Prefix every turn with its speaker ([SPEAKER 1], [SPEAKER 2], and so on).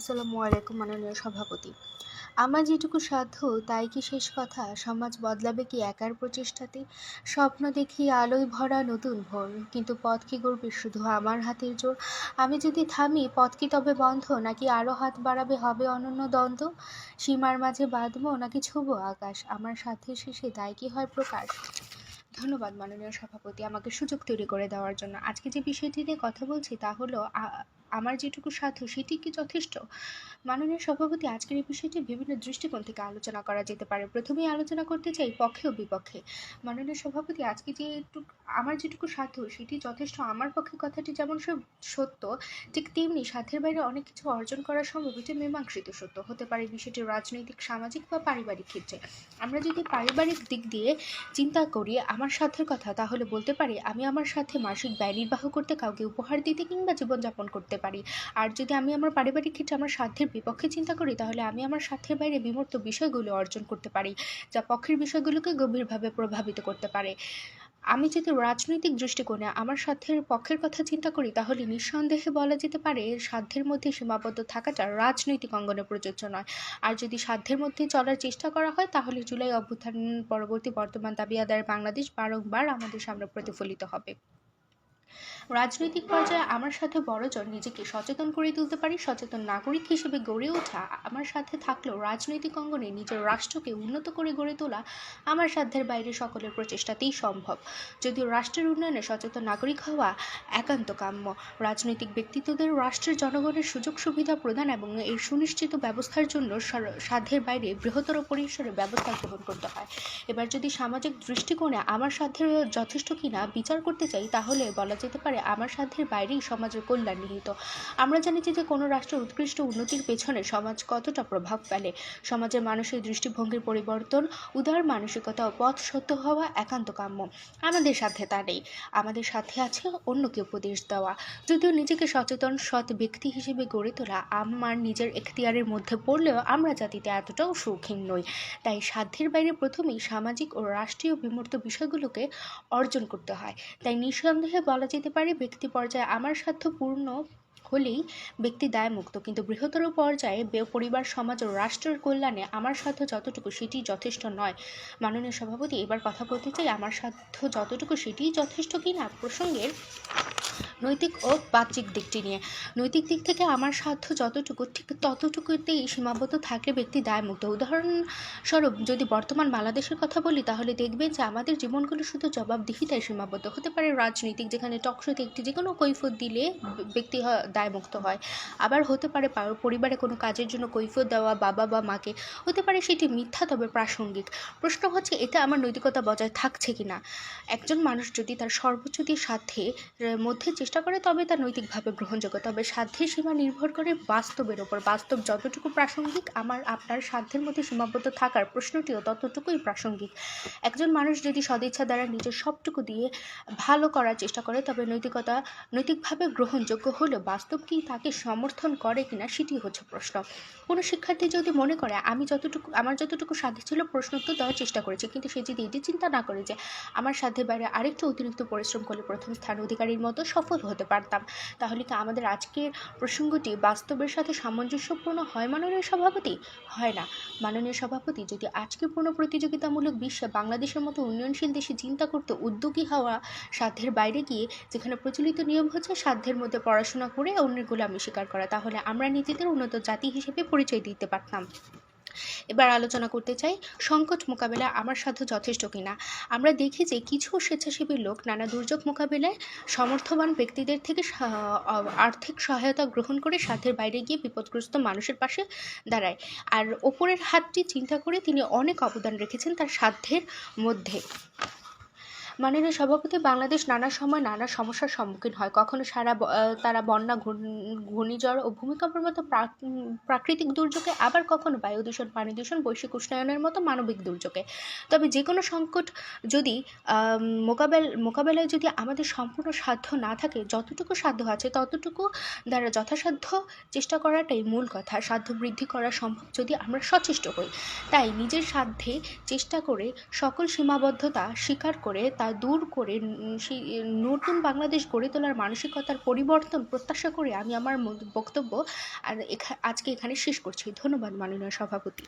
[SPEAKER 1] আসসালামু আলাইকুম মাননীয় সভাপতি। আমার যেটুকু সাধ্য, তাই কি শেষ কথা? সমাজ বদলাবে কি একার প্রচেষ্টাতে? স্বপ্ন দেখি আলোয় ভরা নতুন ভোর। কিন্তু পথ কি গড়বে শুধু আমার হাতের জোর? আমি যদি থামি, পথ কি তবে বন্ধ? নাকি আরও হাত বাড়াবে, হবে অনন্য দ্বন্দ্ব? সীমার মাঝে বাঁধবো, নাকি ছুবো আকাশ? আমার সাথে শেষে তাই কি হয় প্রকাশ? ধন্যবাদ মাননীয় সভাপতি আমাকে সুযোগ তৈরি করে দেওয়ার জন্য। আজকে যে বিষয়টি নিয়ে কথা বলছি, তা হলো আমার যেটুকু সাধ্য সেটি কি যথেষ্ট? মাননীয় সভাপতি, আজকের এই বিষয়টি বিভিন্ন দৃষ্টিকোণ থেকে আলোচনা করা যেতে পারে। প্রথমেই আলোচনা করতে চাই পক্ষে ও বিপক্ষে। মাননীয় সভাপতি, আজকে যে আমার যেটুকু সাধ্য সেটি যথেষ্ট। আমার পক্ষে কথাটি যেমন সব- সত্য, ঠিক তেমনি সাধ্যের বাইরে অনেক কিছু অর্জন করা সম্ভব, এটি মীমাংসিত সত্য। হতে পারে বিষয়টি রাজনৈতিক, সামাজিক বা পারিবারিক ক্ষেত্রে। আমরা যদি পারিবারিক দিক দিয়ে চিন্তা করি, আমার সাধ্যের কথা, তাহলে বলতে পারি, আমি আমার সাথে মাসিক ব্যয় নির্বাহ করতে কাউকে উপহার দিতে কিংবা জীবনযাপন করতে পারি। আর যদি আমি আমার পারিবারিক ক্ষেত্রে আমার সাধ্যের বিপক্ষে চিন্তা করি, তাহলে আমি আমার সাধ্যের বাইরে বিমূর্ত বিষয়গুলো অর্জন করতে পারি, যা পক্ষের বিষয়গুলোকে গভীরভাবে প্রভাবিত করতে পারে। আমি যদি রাজনৈতিক দৃষ্টিকোণে আমার সাধ্যের পক্ষের কথা চিন্তা করি, তাহলে নিঃসন্দেহে বলা যেতে পারে সাধ্যের মধ্যে সীমাবদ্ধ থাকাটা রাজনৈতিক অঙ্গনে প্রযোজ্য নয়। আর যদি সাধ্যের মধ্যে চলার চেষ্টা করা হয়, তাহলে জুলাই অভ্যুত্থান পরবর্তী বর্তমান দাবি আদায়ের বাংলাদেশ বারংবার আমাদের সামনে প্রতিফলিত হবে। রাজনৈতিক পর্যায়ে আমার সাথে বড়জন নিজেকে সচেতন করে তুলতে পারি, সচেতন নাগরিক হিসেবে গড়ে ওঠা, আমার সাথে থাকলেও রাজনৈতিক অঙ্গনে নিজের রাষ্ট্রকে উন্নত করে গড়ে তোলা আমার সাধ্যের বাইরে সকলের প্রচেষ্টাতেই সম্ভব। যদিও রাষ্ট্রের উন্নয়নে সচেতন নাগরিক হওয়া একান্ত কাম্য, রাজনৈতিক ব্যক্তিত্বদের রাষ্ট্রের জনগণের সুযোগ সুবিধা প্রদান এবং এই সুনিশ্চিত ব্যবস্থার জন্য সাধ্যের বাইরে বৃহত্তর পরিসরে ব্যবস্থা গ্রহণ করতে হয়। এবার যদি সামাজিক দৃষ্টিকোণে আমার সাধ্যের যথেষ্ট কিনা বিচার করতে চাই, তাহলে বলা যেতে পারে, আমার সাধ্যের বাইরেই সমাজের কল্যাণ নিহিত। আমরা জানি যে কোনো রাষ্ট্রের উৎকৃষ্ট উন্নতির পেছনে সমাজ কতটা প্রভাব ফেলে। সমাজের মানুষের দৃষ্টিভঙ্গির পরিবর্তন, উদার মানসিকতা ও পথ সত্য হওয়া একান্ত কাম্য। আমাদের সাথে তা নেই। আমাদের সাথে আছে অন্যকে উপদেশ দেওয়া। যদিও নিজেকে সচেতন, সৎ ব্যক্তি হিসেবে গড়ে তোলা আমার নিজের এখতিয়ারের মধ্যে পড়লেও আমরা জাতিতে এতটাও শৌখিন নই। তাই সাধ্যের বাইরে প্রথমেই সামাজিক ও রাষ্ট্রীয় বিমূর্ত বিষয়গুলোকে অর্জন করতে হয়। তাই নিঃসন্দেহে বলা যেতে পারে, ব্যক্তি পর্যায়ে আমার স্বার্থ পূর্ণ হলেই ব্যক্তি দায়মুক্ত। কিন্তু বৃহত্তর পর্যায়ে পরিবার, সমাজ ও রাষ্ট্রের কল্যাণে আমার সাধ্য যতটুকু সেটি যথেষ্ট নয়। মাননীয় সভাপতি, এবার কথা বলতে চাই, আমার সাধ্য যতটুকু সেটি যথেষ্ট কিনা? প্রসঙ্গের নৈতিক ও বাহ্যিক দিকটি নিয়ে। নৈতিক দিক থেকে আমার সাধ্য যতটুকু, ঠিক ততটুকুতেই সীমাবদ্ধ থাকলে ব্যক্তি দায়মুক্ত। উদাহরণস্বরূপ, যদি বর্তমান বাংলাদেশের কথা বলি, তাহলে দেখবেন যে আমাদের জীবনগুলো শুধু জবাবদিহিতায় সীমাবদ্ধ। হতে পারে রাজনৈতিক, যেখানে টকশোতে একটি যে কোনো কৈফত দিলে ব্যক্তি দায়মুক্ত হয়। আবার হতে পারে পরিবারে কোনো কাজের জন্য কৈফত দেওয়া বাবা বা মাকে। হতে পারে সেটি মিথ্যা, তবে প্রাসঙ্গিক। প্রশ্ন হচ্ছে, এতে আমার নৈতিকতা বজায় থাকছে কি না একজন মানুষ যদি তার সর্বোচ্চ দিয়ে এর মধ্যে চেষ্টা করে, তবে তা নৈতিকভাবে গ্রহণযোগ্য। তবে সাধ্যের সীমা নির্ভর করে বাস্তবের ওপর। বাস্তব যতটুকু প্রাসঙ্গিক, আমার, আপনার সাধ্যের মধ্যে সীমাবদ্ধ থাকার প্রশ্নটিও ততটুকুই প্রাসঙ্গিক। একজন মানুষ যদি সদিচ্ছা দ্বারা নিজের সবটুকু দিয়ে ভালো করার চেষ্টা করে, তবে নৈতিকতা, নৈতিকভাবে গ্রহণযোগ্য হলেও বাস্তব কি তাকে সমর্থন করে কিনা, সেটি হচ্ছে প্রশ্ন। কোনো শিক্ষার্থী যদি মনে করে, আমি যতটুকু, আমার যতটুকু সাধ্য ছিল, প্রশ্ন উত্তর দেওয়ার চেষ্টা করেছি। কিন্তু সে যদি এটি চিন্তা না করে যে, আমার সাধ্যের বাইরে আরেকটু অতিরিক্ত পরিশ্রম করলে প্রথম স্থান অধিকারীর মতো সফল হতে পারতাম। তাহলে কি আমাদের আজকের প্রসঙ্গটি বাস্তবের সাথে সামঞ্জস্যপূর্ণ হয়? মাননীয় সভাপতি? হয় না। মাননীয় সভাপতি, যদি আজকে পূর্ণ প্রতিযোগিতামূলক বিশ্বে বাংলাদেশের মতো উন্নয়নশীল দেশে চিন্তা করতে উদ্যোগী হওয়া সাধ্যের বাইরে গিয়ে যেখানে প্রচলিত নিয়ম হচ্ছে সাধ্যের মধ্যে পড়াশোনা করে অন্যের গোলামি স্বীকার করা, তাহলে আমরা নিজেদের উন্নত জাতি হিসেবে পরিচয় দিতে পারতাম। এবার আলোচনা করতে চাই, সংকট মোকাবেলা আমার সাধ্য যথেষ্ট কিনা? আমরা দেখি যে কিছু স্বেচ্ছাসেবী লোক নানা দুর্যোগ মোকাবেলায় সমর্থবান ব্যক্তিদের থেকে আর্থিক সহায়তা গ্রহণ করে সাধ্যের বাইরে গিয়ে বিপদগ্রস্ত মানুষের পাশে দাঁড়ায়। আর ওপরের হাতটি চিন্তা করে তিনি অনেক অবদান রেখেছেন তার সাধ্যের মধ্যে। মাননীয় সভাপতি, বাংলাদেশ নানা সময় নানা সমস্যার সম্মুখীন হয়। কখনো সারা তারা বন্যা ঘূর্ণিঝড় ও ভূমিকম্পের মতো প্রাকৃতিক দুর্যোগে, আবার কখনো বায়ু দূষণ, পানি দূষণ, বৈশ্বিক উষ্ণায়নের মতো মানবিক দুর্যোগে। তবে যে কোনো সংকট যদি মোকাবেল, মোকাবেলায় যদি আমাদের সম্পূর্ণ সাধ্য না থাকে, যতটুকু সাধ্য আছে, ততটুকু দ্বারা যথাসাধ্য চেষ্টা করাটাই মূল কথা। সাধ্য বৃদ্ধি করা সম্ভব যদি আমরা সচেষ্ট হই। তাই নিজের সাধ্যে চেষ্টা করে সকল সীমাবদ্ধতা স্বীকার করে তা দূর করে সেই নতুন বাংলাদেশ গড়ে তোলার মানসিকতার পরিবর্তন প্রত্যাশা করে আমি আমার বক্তব্য আর আজকে এখানে শেষ করছি। ধন্যবাদ মাননীয় সভাপতি।